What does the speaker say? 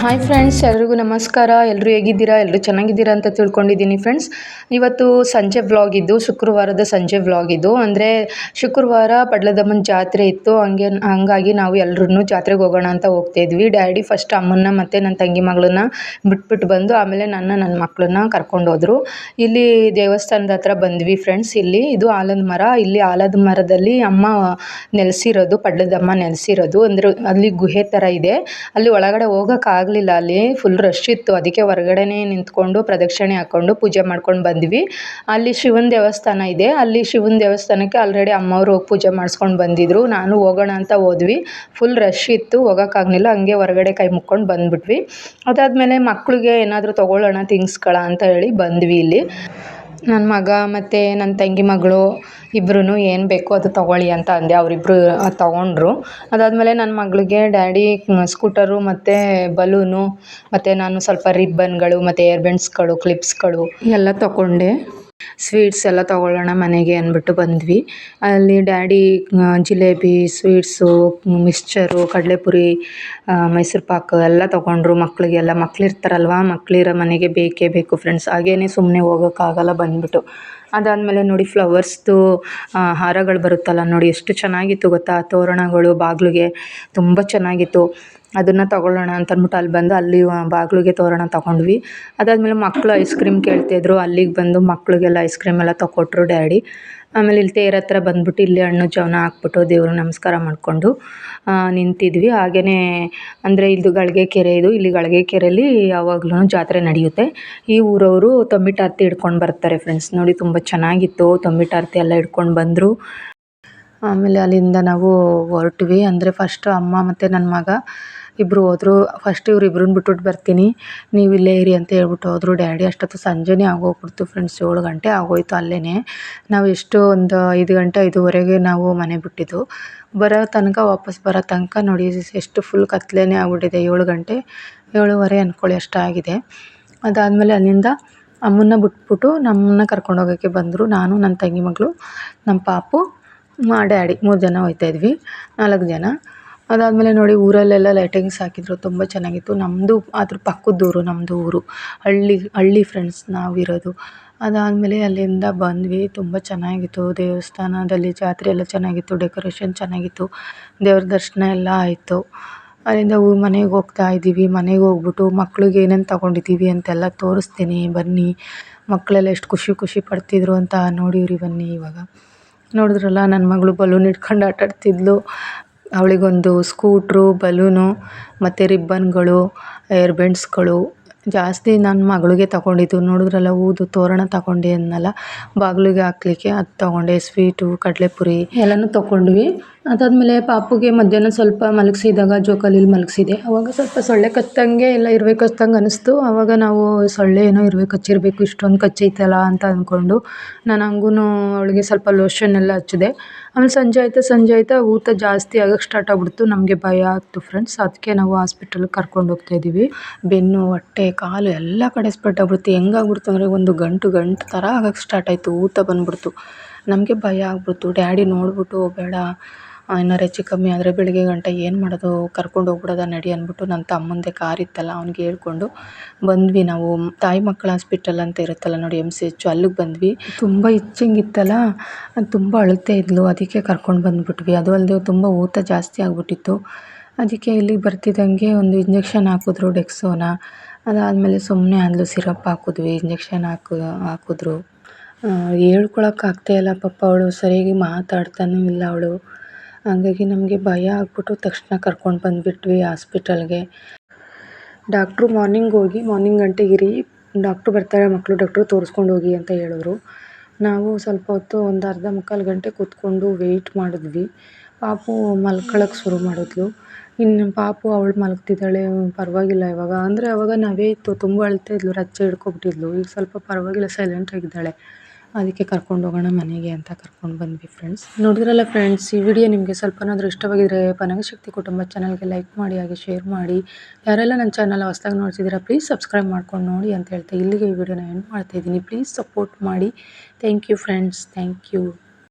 Hi friends ಎಲ್ರಿಗೂ ನಮಸ್ಕಾರ. ಎಲ್ಲರೂ ಹೇಗಿದ್ದೀರಾ? ಎಲ್ಲರೂ ಚೆನ್ನಾಗಿದ್ದೀರಾ ಅಂತ ತಿಳ್ಕೊಂಡಿದ್ದೀನಿ ಫ್ರೆಂಡ್ಸ್ ಇವತ್ತು ಸಂಜೆ ವ್ಲಾಗ್ ಇದ್ದು, ಶುಕ್ರವಾರದ ಸಂಜೆ ವ್ಲಾಗ್ ಇದು ಅಂದರೆ ಶುಕ್ರವಾರ ಪಡ್ಲದಮ್ಮನ ಜಾತ್ರೆ ಇತ್ತು. ಹಂಗೆ, ಹಂಗಾಗಿ ನಾವು ಎಲ್ಲರೂ ಜಾತ್ರೆಗೆ ಹೋಗೋಣ ಅಂತ ಹೋಗ್ತಾ ಇದ್ವಿ. ಡ್ಯಾಡಿ ಫಸ್ಟ್ ಅಮ್ಮನ್ನ ಮತ್ತು ನನ್ನ ತಂಗಿ ಮಗಳನ್ನ ಬಿಟ್ಬಿಟ್ಟು ಬಂದು, ಆಮೇಲೆ ನನ್ನ ನನ್ನ ಮಕ್ಕಳನ್ನ ಕರ್ಕೊಂಡು ಇಲ್ಲಿ ದೇವಸ್ಥಾನದ ಹತ್ರ ಬಂದ್ವಿ ಫ್ರೆಂಡ್ಸ್ ಇಲ್ಲಿ ಇದು ಆಲದ ಮರ. ಇಲ್ಲಿ ಆಲದ ಮರದಲ್ಲಿ ಅಮ್ಮ ನೆಲೆಸಿರೋದು, ಪಡ್ಲದಮ್ಮ ನೆಲೆಸಿರೋದು. ಅಂದರೆ ಅಲ್ಲಿ ಗುಹೆ ಥರ ಇದೆ. ಅಲ್ಲಿ ಒಳಗಡೆ ಹೋಗೋಕ್ಕಾಗ ಆಗಲಿಲ್ಲ. ಅಲ್ಲಿ ಫುಲ್ ರಶ್ ಇತ್ತು. ಅದಕ್ಕೆ ಹೊರಗಡೆನೇ ನಿಂತ್ಕೊಂಡು ಪ್ರದಕ್ಷಿಣೆ ಹಾಕ್ಕೊಂಡು ಪೂಜೆ ಮಾಡ್ಕೊಂಡು ಬಂದ್ವಿ. ಅಲ್ಲಿ ಶಿವನ ದೇವಸ್ಥಾನ ಇದೆ. ಅಲ್ಲಿ ಶಿವನ ದೇವಸ್ಥಾನಕ್ಕೆ ಆಲ್ರೆಡಿ ಅಮ್ಮವ್ರು ಹೋಗಿ ಪೂಜೆ ಮಾಡಿಸ್ಕೊಂಡು ಬಂದಿದ್ರು. ನಾನು ಹೋಗೋಣ ಅಂತ ಹೋದ್ವಿ. ಫುಲ್ ರಶ್ ಇತ್ತು. ಹೋಗೋಕ್ಕಾಗಲಿಲ್ಲ ಹಂಗೆ ಹೊರಗಡೆ ಕೈ ಮುಕ್ಕೊಂಡು ಬಂದ್ಬಿಟ್ವಿ. ಅದಾದಮೇಲೆ ಮಕ್ಕಳಿಗೆ ಏನಾದರೂ ತೊಗೊಳ್ಳೋಣ ಥಿಂಗ್ಸ್ಗಳ ಅಂತ ಹೇಳಿ ಬಂದ್ವಿ ಇಲ್ಲಿ. ನನ್ನ ಮಗ ಮತ್ತು ನನ್ನ ತಂಗಿ ಮಗಳು ಇಬ್ರೂ ಏನು ಬೇಕೋ ಅದು ತೊಗೊಳ್ಳಿ ಅಂತ ಅಂದೆ. ಅವರಿಬ್ರು ತೊಗೊಂಡ್ರು. ಅದಾದಮೇಲೆ ನನ್ನ ಮಗಳಿಗೆ ಡ್ಯಾಡಿ ಸ್ಕೂಟರು ಮತ್ತು ಬಲೂನು, ಮತ್ತು ನಾನು ಸ್ವಲ್ಪ ರಿಬ್ಬನ್ಗಳು, ಮತ್ತು ಏರ್ ಬೆಂಡ್ಸ್ಗಳು, ಕ್ಲಿಪ್ಸ್ಗಳು ಎಲ್ಲ ತೊಗೊಂಡೆ ಸ್ವೀಟ್ಸ್ ಎಲ್ಲ ತಗೊಳ್ಳೋಣ ಮನೆಗೆ ಅಂದ್ಬಿಟ್ಟು ಬಂದ್ವಿ. ಅಲ್ಲಿ ಡ್ಯಾಡಿ ಜಿಲೇಬಿ ಸ್ವೀಟ್ಸು ಮಿಕ್ಸ್ಚರು ಕಡಲೆಪುರಿ ಮೈಸೂರು ಪಾಕು ಎಲ್ಲ ತಗೊಂಡ್ರು ಮಕ್ಕಳಿಗೆಲ್ಲ ಮಕ್ಳಿರ್ತಾರಲ್ವ? ಮಕ್ಕಳಿರೋ ಮನೆಗೆ ಬೇಕೇ ಬೇಕು ಫ್ರೆಂಡ್ಸ್ ಹಾಗೇನೆ ಸುಮ್ಮನೆ ಹೋಗೋಕ್ಕಾಗಲ್ಲ ಬಂದ್ಬಿಟ್ಟು. ಅದಾದಮೇಲೆ ನೋಡಿ ಫ್ಲವರ್ಸ್ದು ಹಾರಗಳು ಬರುತ್ತಲ್ಲ ನೋಡಿ, ಎಷ್ಟು ಚೆನ್ನಾಗಿತ್ತು ಗೊತ್ತಾ? ತೋರಣಗಳು ಬಾಗಿಲಿಗೆ ತುಂಬ ಚೆನ್ನಾಗಿತ್ತು. ಅದನ್ನು ತೊಗೊಳ್ಳೋಣ ಅಂತ ಅಂದ್ಬಿಟ್ಟು ಅಲ್ಲಿ ಬಂದು ಅಲ್ಲಿ ಬಾಗಿಲಿಗೆ ತೋರಣ ತೊಗೊಂಡ್ವಿ. ಅದಾದಮೇಲೆ ಮಕ್ಕಳು ಐಸ್ ಕ್ರೀಮ್ ಕೇಳ್ತಿದ್ರು. ಅಲ್ಲಿಗೆ ಬಂದು ಮಕ್ಕಳಿಗೆಲ್ಲ ಐಸ್ ಕ್ರೀಮ್ ಎಲ್ಲ ತೊಗೊಟ್ರು ಡ್ಯಾಡಿ. ಆಮೇಲೆ ಇಲ್ಲಿ ತೇರ ಹತ್ರ ಬಂದ್ಬಿಟ್ಟು ಇಲ್ಲಿ ಹಣ್ಣು ಜವನ ಹಾಕ್ಬಿಟ್ಟು ದೇವ್ರ ನಮಸ್ಕಾರ ಮಾಡಿಕೊಂಡು ನಿಂತಿದ್ವಿ. ಹಾಗೆಯೇ ಅಂದರೆ ಇದು ಗಳಿಗೆ ಕೆರೆ ಇದು, ಇಲ್ಲಿ ಗಳಿಗೆ ಕೆರೆಯಲ್ಲಿ ಯಾವಾಗ್ಲೂ ಜಾತ್ರೆ ನಡೆಯುತ್ತೆ. ಈ ಊರವರು ತಂಬಿಟಾರ್ತಿ ಹಿಡ್ಕೊಂಡು ಬರ್ತಾರೆ ಫ್ರೆಂಡ್ಸ್ ನೋಡಿ ತುಂಬ ಚೆನ್ನಾಗಿತ್ತು. ತಂಬಿಟಾರ್ತಿ ಎಲ್ಲ ಹಿಡ್ಕೊಂಡು ಬಂದರು. ಆಮೇಲೆ ಅಲ್ಲಿಂದ ನಾವು ಹೊರಟ್ವಿ. ಅಂದರೆ ಫಸ್ಟ್ ಅಮ್ಮ ಮತ್ತು ನನ್ನ ಮಗ ಇಬ್ಬರು ಹೋದರು. ಫಸ್ಟ್ ಇವ್ರು ಇಬ್ರನ್ನ ಬಿಟ್ಬಿಟ್ಟು ಬರ್ತೀನಿ. ನೀವು ಇಲ್ಲೇ ಇರಿ ಅಂತ ಹೇಳ್ಬಿಟ್ಟು ಹೋದ್ರು. ಡ್ಯಾಡಿ ಅಷ್ಟೊತ್ತು ಸಂಜೆನೇ ಆಗೋಗ್ಬಿಡ್ತು ಫ್ರೆಂಡ್ಸ್ ಏಳು ಗಂಟೆ ಆಗೋಯ್ತು ಅಲ್ಲೇ ನಾವು ಎಷ್ಟು ಒಂದು ಐದು ಗಂಟೆ ಐದುವರೆಗೆ ನಾವು ಮನೆ ಬಿಟ್ಟಿದ್ದು. ಬರೋ ತನಕ ವಾಪಸ್ ಬರೋ ತನಕ ನೋಡಿ, ಎಷ್ಟು ಫುಲ್ ಕತ್ಲೇ ಆಗ್ಬಿಟ್ಟಿದೆ. ಏಳು ಗಂಟೆ ಏಳುವರೆ ಅಂದ್ಕೊಳ್ಳಿ ಅಷ್ಟಾಗಿದೆ ಅದಾದಮೇಲೆ ಅಲ್ಲಿಂದ ಅಮ್ಮನ್ನ ಬಿಟ್ಬಿಟ್ಟು ನಮ್ಮನ್ನ ಕರ್ಕೊಂಡು ಹೋಗೋಕ್ಕೆ ಬಂದರು. ನಾನು ನನ್ನ ತಂಗಿ ಮಗಳು ನಮ್ಮ ಪಾಪು ಡ್ಯಾಡಿ ಮೂರು ಜನ ಹೋಗ್ತಾ ಇದ್ವಿ. ನಾಲ್ಕು ಜನ. ಅದಾದಮೇಲೆ ನೋಡಿ ಊರಲ್ಲೆಲ್ಲ ಲೈಟಿಂಗ್ಸ್ ಹಾಕಿದ್ರು. ತುಂಬ ಚೆನ್ನಾಗಿತ್ತು. ನಮ್ಮದು ಅದ್ರ ಪಕ್ಕದ ಊರು ನಮ್ಮದು ಊರು. ಹಳ್ಳಿ ಹಳ್ಳಿ ಫ್ರೆಂಡ್ಸ್ ನಾವಿರೋದು. ಅದಾದಮೇಲೆ ಅಲ್ಲಿಂದ ಬಂದ್ವಿ. ತುಂಬ ಚೆನ್ನಾಗಿತ್ತು. ದೇವಸ್ಥಾನದಲ್ಲಿ ಜಾತ್ರೆ ಎಲ್ಲ ಚೆನ್ನಾಗಿತ್ತು. ಡೆಕೋರೇಷನ್ ಚೆನ್ನಾಗಿತ್ತು. ದೇವ್ರ ದರ್ಶನ ಎಲ್ಲ ಆಯಿತು. ಅಲ್ಲಿಂದ ಮನೆಗೆ ಹೋಗ್ತಾ ಇದ್ದೀವಿ. ಮನೆಗೆ ಹೋಗ್ಬಿಟ್ಟು ಮಕ್ಳಿಗೆ ಏನೇನು ತಗೊಂಡಿದ್ದೀವಿ ಅಂತೆಲ್ಲ ತೋರಿಸ್ತೀನಿ. ಬನ್ನಿ. ಮಕ್ಕಳೆಲ್ಲ ಎಷ್ಟು ಖುಷಿ ಖುಷಿ ಪಡ್ತಿದ್ರು ಅಂತ ನೋಡಿವ್ರಿ ಬನ್ನಿ ಇವಾಗ. ನೋಡಿದ್ರಲ್ಲ ನನ್ನ ಮಗಳು ಬಲೂನ್ ಹಿಡ್ಕೊಂಡು ಆಟಾಡ್ತಿದ್ಲು ಅವಳಿಗೊಂದು ಸ್ಕೂಟ್ರು ಬಲೂನು ಮತ್ತು ರಿಬ್ಬನ್ಗಳು ಏರ್ ಬೆಂಡ್ಸ್ಗಳು ಜಾಸ್ತಿ ನನ್ನ ಮಗಳಿಗೆ ತಗೊಂಡಿದ್ದು. ನೋಡಿದ್ರಲ್ಲ, ಊದು ತೋರಣ ತಗೊಂಡೆ ಅಂದ್ನಲ್ಲ ಬಾಗಿಲಿಗೆ ಹಾಕ್ಲಿಕ್ಕೆ ಅದು ತಗೊಂಡೆ, ಸ್ವೀಟು, ಕಡಲೆಪುರಿ. ಎಲ್ಲನೂ ತಗೊಂಡ್ವಿ ಅದಾದಮೇಲೆ ಪಾಪುಗೆ ಮಧ್ಯಾಹ್ನ ಸ್ವಲ್ಪ ಮಲಗಿಸಿದಾಗ ಜೋಕಾಲಿಲಿ ಮಲಗಿಸಿದೆ. ಅವಾಗ ಸ್ವಲ್ಪ ಸೊಳ್ಳೆ ಕಚ್ಚಂಗೆ ಎಲ್ಲ ಇರ್ಬೇಕು ಕಚ್ಚಂಗೆ ಅನಿಸ್ತು. ಆವಾಗ ನಾವು ಸೊಳ್ಳೆ ಏನೋ ಇರ್ಬೇಕು ಕಚ್ಚಿರಬೇಕು ಇಷ್ಟೊಂದು ಕಚ್ಚೈತಲ್ಲ ಅಂತ ಅಂದ್ಕೊಂಡು ನಾನು ಹಂಗೂ ಅವಳಿಗೆ ಸ್ವಲ್ಪ ಲೋಷನ್ ಎಲ್ಲ ಹಚ್ಚಿದೆ. ಆಮೇಲೆ ಸಂಜೆ ಆಯ್ತಾ ಸಂಜೆ ಆಯ್ತಾ ಊತ ಜಾಸ್ತಿ ಆಗಕ್ಕೆ ಸ್ಟಾರ್ಟ್ ಆಗ್ಬಿಡ್ತು. ನಮಗೆ ಭಯ ಆಗ್ತು ಫ್ರೆಂಡ್ಸ್ ಅದಕ್ಕೆ ನಾವು ಹಾಸ್ಪಿಟಲ್ಗೆ ಕರ್ಕೊಂಡು ಹೋಗ್ತಾ ಇದ್ದೀವಿ ಬೆನ್ನು, ಹೊಟ್ಟೆ, ಕಾಲು ಎಲ್ಲ ಕಡೆ ಸ್ಪ್ರೆಡ್ ಆಗ್ಬಿಡ್ತು. ಹೆಂಗಾಗ್ಬಿಡ್ತು ಅಂದರೆ ಒಂದು ಗಂಟು ಗಂಟು ಥರ ಆಗಕ್ಕೆ ಸ್ಟಾರ್ಟ್ ಆಯಿತು. ಊತ ಬಂದ್ಬಿಡ್ತು. ನಮಗೆ ಭಯ ಆಗ್ಬಿಡ್ತು. ಡ್ಯಾಡಿ ನೋಡಿಬಿಟ್ಟು ಬೇಡ. ಏನಾರು ಹೆಚ್ಚು ಕಮ್ಮಿ ಆದರೆ ಬೆಳಗ್ಗೆ ಗಂಟ ಏನು ಮಾಡೋದು, ಕರ್ಕೊಂಡು ಹೋಗ್ಬಿಡೋದ ನಡಿ ಅಂದ್ಬಿಟ್ಟು ನನ್ನ ತಮ್ಮಂದೆ ಕಾರ್ ಇತ್ತಲ್ಲ, ಅವ್ನಿಗೆ ಹೇಳ್ಕೊಂಡು ಬಂದ್ವಿ ನಾವು. ತಾಯಿ ಮಕ್ಕಳ ಹಾಸ್ಪಿಟಲ್ ಅಂತ ಇರುತ್ತಲ್ಲ ನೋಡಿ ಎಂ ಸಿ ಎಚ್ ಅಲ್ಲಿಗೆ ಬಂದ್ವಿ. ತುಂಬ ಇಚ್ಚಿಂಗ್ ಇತ್ತಲ್ಲ ತುಂಬ ಅಳುತ್ತೆ ಇದ್ಲು, ಅದಕ್ಕೆ ಕರ್ಕೊಂಡು ಬಂದ್ಬಿಟ್ವಿ. ಅದು ಅಲ್ಲದೆ ತುಂಬ ಊತ ಜಾಸ್ತಿ ಆಗಿಬಿಟ್ಟಿತ್ತು. ಅದಕ್ಕೆ ಇಲ್ಲಿಗೆ ಬರ್ತಿದ್ದಂಗೆ ಒಂದು ಇಂಜೆಕ್ಷನ್ ಹಾಕಿದ್ರು ಡೆಕ್ಸೋನ ಅದಾದಮೇಲೆ ಸುಮ್ಮನೆ ಅಂದ್ಲು ಸಿರಪ್ ಹಾಕಿದ್ವಿ ಇಂಜೆಕ್ಷನ್ ಹಾಕು, ಹಾಕಿದ್ರು. ಹೇಳ್ಕೊಳಕ್ಕೆ ಇಲ್ಲ ಪಾಪ ಅವಳು, ಸರಿಯಾಗಿ ಮಾತಾಡ್ತಾನೂ ಇಲ್ಲ ಅವಳು. ಹಾಗಾಗಿ ನಮಗೆ ಭಯ ಆಗ್ಬಿಟ್ಟು ತಕ್ಷಣ ಕರ್ಕೊಂಡು ಬಂದುಬಿಟ್ವಿ ಹಾಸ್ಪಿಟಲ್ಗೆ. ಡಾಕ್ಟ್ರು ಮಾರ್ನಿಂಗ್ ಹೋಗಿ, ಮಾರ್ನಿಂಗ್ ಗಂಟೆಗಿರಿ ಡಾಕ್ಟ್ರು ಬರ್ತಾರೆ ಮಕ್ಕಳು ಡಾಕ್ಟ್ರು ತೋರಿಸ್ಕೊಂಡು ಹೋಗಿ ಅಂತ ಹೇಳಿದ್ರು ನಾವು ಸ್ವಲ್ಪ ಹೊತ್ತು ಒಂದು ಅರ್ಧ ಮುಕ್ಕಾಲು ಗಂಟೆ ಕೂತ್ಕೊಂಡು ವೆಯ್ಟ್ ಮಾಡಿದ್ವಿ. ಪಾಪು ಮಲ್ಕೊಳ್ಳೋಕೆ ಶುರು ಮಾಡಿದ್ಲು. ಇನ್ನು ಪಾಪು ಅವಳು ಮಲಗ್ತಿದ್ದಾಳೆ, ಪರವಾಗಿಲ್ಲ ಇವಾಗ. ಅಂದರೆ ಅವಾಗ ನಾವೇ ಇತ್ತು, ತುಂಬ ಅಳ್ತಾ ಇದ್ಲು ರಚ್ಚೆ ಹಿಡ್ಕೊಬಿಟ್ಟಿದ್ಲು. ಈಗ ಸ್ವಲ್ಪ ಪರವಾಗಿಲ್ಲ ಸೈಲೆಂಟಾಗಿದ್ದಾಳೆ ಅದಕ್ಕೆ ಕರ್ಕೊಂಡು ಹೋಗೋಣ ಮನೆಗೆ ಅಂತ ಕರ್ಕೊಂಡು ಬಂದ್ವಿ ಫ್ರೆಂಡ್ಸ್ ನೋಡಿದ್ರಲ್ಲ ಫ್ರೆಂಡ್ಸ್ ಈ ವಿಡಿಯೋ ನಿಮಗೆ ಸ್ವಲ್ಪನಾದರೂ ಇಷ್ಟವಾಗಿದ್ದರೆ ಪನಗಶಕ್ತಿ ಕುಟುಂಬ ಚಾನಲ್ಗೆ ಲೈಕ್ ಮಾಡಿ, ಹಾಗೆ ಶೇರ್ ಮಾಡಿ. ಯಾರೆಲ್ಲ ನನ್ನ ಚಾನಲ್ ಹೊಸ್ದಾಗಿ ನೋಡ್ತಿದ್ದೀರಾ ಪ್ಲೀಸ್ ಸಬ್ಸ್ಕ್ರೈಬ್ ಮಾಡ್ಕೊಂಡು ನೋಡಿ ಅಂತ ಹೇಳ್ತಾ ಇಲ್ಲಿಗೆ ಈ ವಿಡಿಯೋನ ಎಂಡ್ ಮಾಡ್ತಾಯಿದ್ದೀನಿ ಪ್ಲೀಸ್ ಸಪೋರ್ಟ್ ಮಾಡಿ. Thank you friends thank you